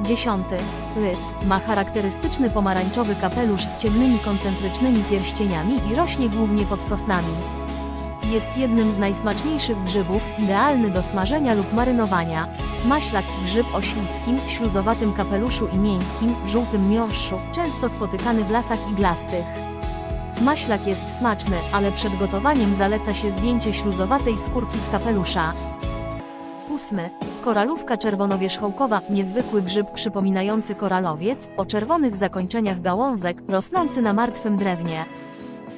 Dziesiąty. Ryc ma charakterystyczny pomarańczowy kapelusz z ciemnymi koncentrycznymi pierścieniami i rośnie głównie pod sosnami. Jest jednym z najsmaczniejszych grzybów, idealny do smażenia lub marynowania. Maślak, grzyb o śliskim, śluzowatym kapeluszu i miękkim, żółtym miąższu, często spotykany w lasach iglastych. Maślak jest smaczny, ale przed gotowaniem zaleca się zdjęcie śluzowatej skórki z kapelusza. Ósmy. Koralówka czerwonowierzchołkowa, niezwykły grzyb przypominający koralowiec, o czerwonych zakończeniach gałązek, rosnący na martwym drewnie.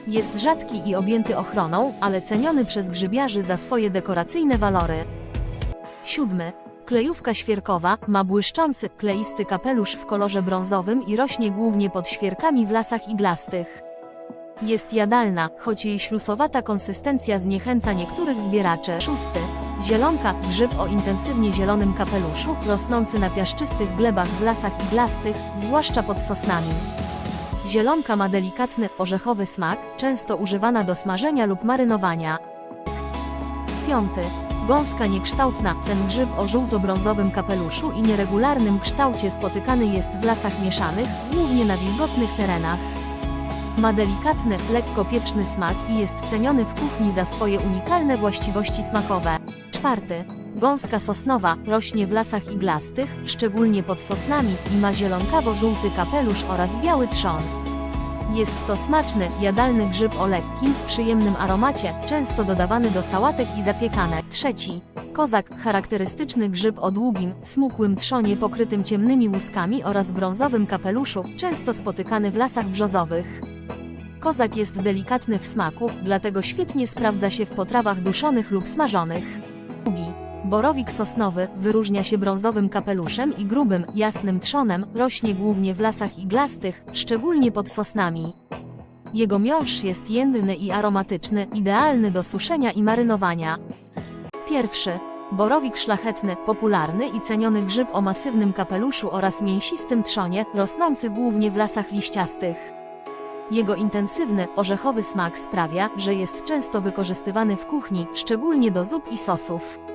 Jest rzadki i objęty ochroną, ale ceniony przez grzybiarzy za swoje dekoracyjne walory. Siódmy. Klejówka świerkowa ma błyszczący, kleisty kapelusz w kolorze brązowym i rośnie głównie pod świerkami w lasach iglastych. Jest jadalna, choć jej ślusowata konsystencja zniechęca niektórych zbieraczy. Szósty. Zielonka, grzyb o intensywnie zielonym kapeluszu, rosnący na piaszczystych glebach w lasach iglastych, zwłaszcza pod sosnami. Zielonka ma delikatny, orzechowy smak, często używana do smażenia lub marynowania. Piąty. Gąska niekształtna, ten grzyb o żółto-brązowym kapeluszu i nieregularnym kształcie spotykany jest w lasach mieszanych, głównie na wilgotnych terenach. Ma delikatny, lekko pieczny smak i jest ceniony w kuchni za swoje unikalne właściwości smakowe. Gąska sosnowa rośnie w lasach iglastych, szczególnie pod sosnami i ma zielonkawo-żółty kapelusz oraz biały trzon. Jest to smaczny, jadalny grzyb o lekkim, przyjemnym aromacie, często dodawany do sałatek i zapiekanek. Trzeci. Kozak, charakterystyczny grzyb o długim, smukłym trzonie pokrytym ciemnymi łuskami oraz brązowym kapeluszu, często spotykany w lasach brzozowych. Kozak jest delikatny w smaku, dlatego świetnie sprawdza się w potrawach duszonych lub smażonych. Drugi. Borowik sosnowy wyróżnia się brązowym kapeluszem i grubym, jasnym trzonem, rośnie głównie w lasach iglastych, szczególnie pod sosnami. Jego miąższ jest jędrny i aromatyczny, idealny do suszenia i marynowania. Pierwszy. Borowik szlachetny, popularny i ceniony grzyb o masywnym kapeluszu oraz mięsistym trzonie, rosnący głównie w lasach liściastych. Jego intensywny, orzechowy smak sprawia, że jest często wykorzystywany w kuchni, szczególnie do zup i sosów.